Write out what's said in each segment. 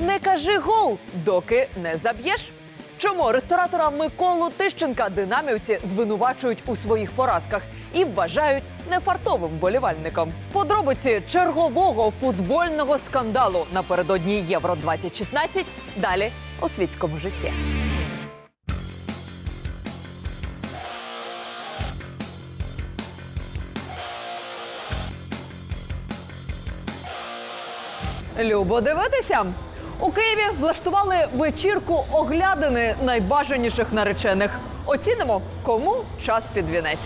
Не кажи гол, доки не заб'єш. Чому ресторатора Миколу Тищенка динамівці звинувачують у своїх поразках і вважають нефартовим болівальником? Подробиці чергового футбольного скандалу напередодні Євро 2016 далі у світському житті. Любо дивитися. У Києві влаштували вечірку оглядини найбажаніших наречених. Оцінимо, кому час під вінець.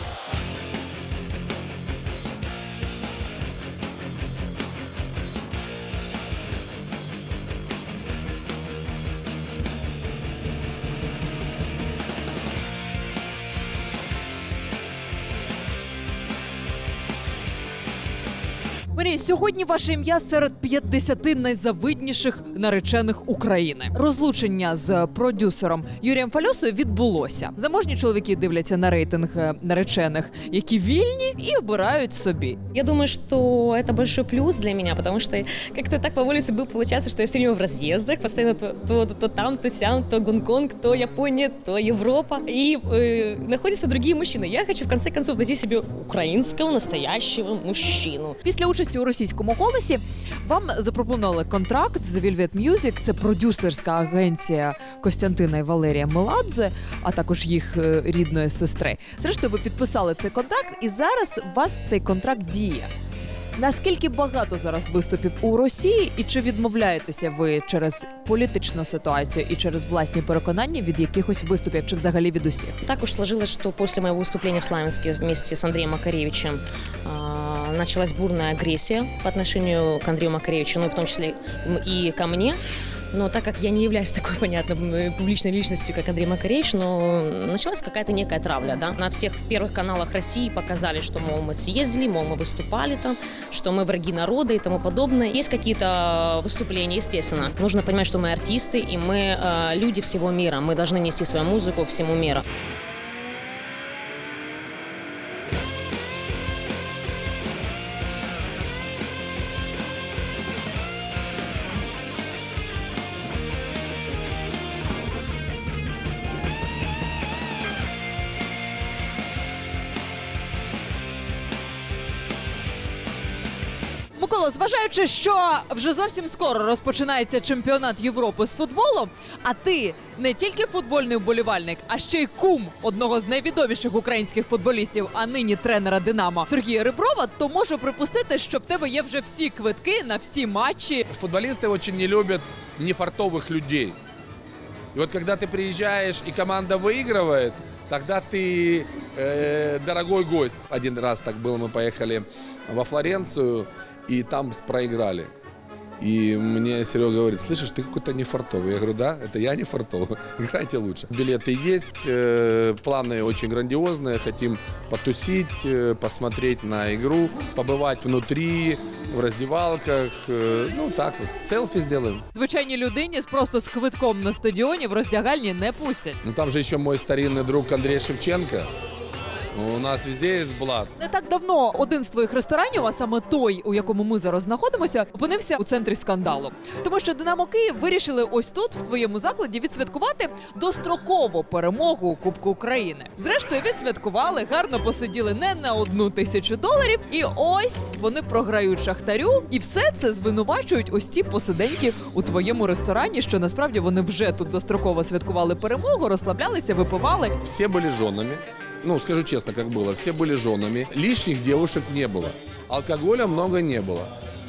Марія, сьогодні ваше ім'я серед 50 найзавидніших наречених України. Розлучення з продюсером Юрієм Фальосою відбулося. Заможні чоловіки дивляться на рейтинг е, наречених, які вільні, і обирають собі. Я думаю, что это большой плюс для меня, потому что как-то так по улице было получаться, что я все время в разъездах, постоянно то, то, то там, то сям, то Гонконг, то Япония, то Европа. И э, находятся другие мужчины. Я хочу в конце концов найти себе украинского настоящего мужчину. Після участі у російському голосі вам запропонували контракт з Velvet Music. Це продюсерська агенція Костянтина і Валерія Меладзе, а також їх е, рідної сестри. Зрештою, ви підписали цей контракт, і зараз у вас цей контракт діє. Наскільки багато зараз виступів у Росії, і чи відмовляєтеся ви через політичну ситуацію і через власні переконання від якихось виступів, чи взагалі від усіх? Так уж сложилось, что после моего выступления в Славянске вместе с Андреем Макаревичем началась бурная агрессия по отношению к Андрею Макаревичу, ну и в том числе и ко мне. Но так как я не являюсь такой, понятно, м, публичной личностью, как Андрей Макаревич, но началась какая-то некая травля, да. На всех первых каналах России показали, что, мол, мы съездили, мол, мы выступали там, что мы враги народа и тому подобное. Есть какие-то выступления, естественно. Нужно понимать, что мы артисты, и мы э, люди всего мира. Мы должны нести свою музыку всему миру. Микола, зважаючи, що вже зовсім скоро розпочинається чемпіонат Європи з футболу, а ти не тільки футбольний вболівальник, а ще й кум одного з найвідоміших українських футболістів, а нині тренера Динамо Сергія Реброва, то можу припустити, що в тебе є вже всі квитки на всі матчі. Футболисты очень не любят нефартовых людей. И вот когда ты приезжаешь и команда выигрывает, тогда ты э, дорогой гость. Один раз так было, мы поехали во Флоренцию и там проиграли. И мне Серега говорит, слышишь, ты какой-то не фартовый. Я говорю, да, это я не фартовый. Играйте лучше. Билеты есть, э, планы очень грандиозные. Хотим потусить, э, посмотреть на игру, побывать внутри, в раздевалках. э, ну так вот, селфи сделаем. Звичайній людині з просто з квитком на стадіоні в роздягальні не пустять. Ну там же еще мой старинный друг Андрей Шевченко. У нас везде есть блат. Не так давно один з твоїх ресторанів, а саме той, у якому ми зараз знаходимося, опинився у центрі скандалу. Тому що Динамо Київ вирішили ось тут, в твоєму закладі, відсвяткувати дострокову перемогу у Кубку України. Зрештою, відсвяткували, гарно посиділи не на одну тисячу доларів. І ось вони програють шахтарю, і все це звинувачують ось ці посиденьки у твоєму ресторані. Що насправді вони вже тут достроково святкували перемогу, розслаблялися, випивали. Все были женами. Ну, скажу честно, как было. Все были женами. Лишних девушек не было. Алкоголя много не было.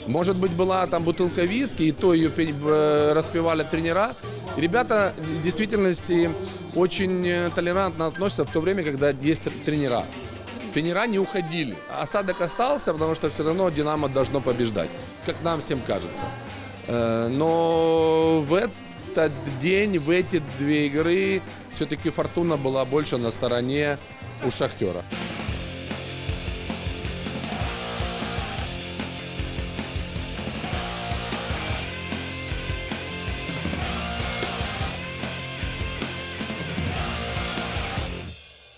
Может быть, была там бутылка виски, и то ее э, распивали тренера. Ребята в действительности очень э, толерантно относятся в то время, когда есть тр- тренера. Тренера не уходили. Осадок остался, потому что все равно «Динамо» должно побеждать, как нам всем кажется. Э, Но в этот день, в эти две игры, все-таки «Фортуна» была больше на стороне у «Шахтера».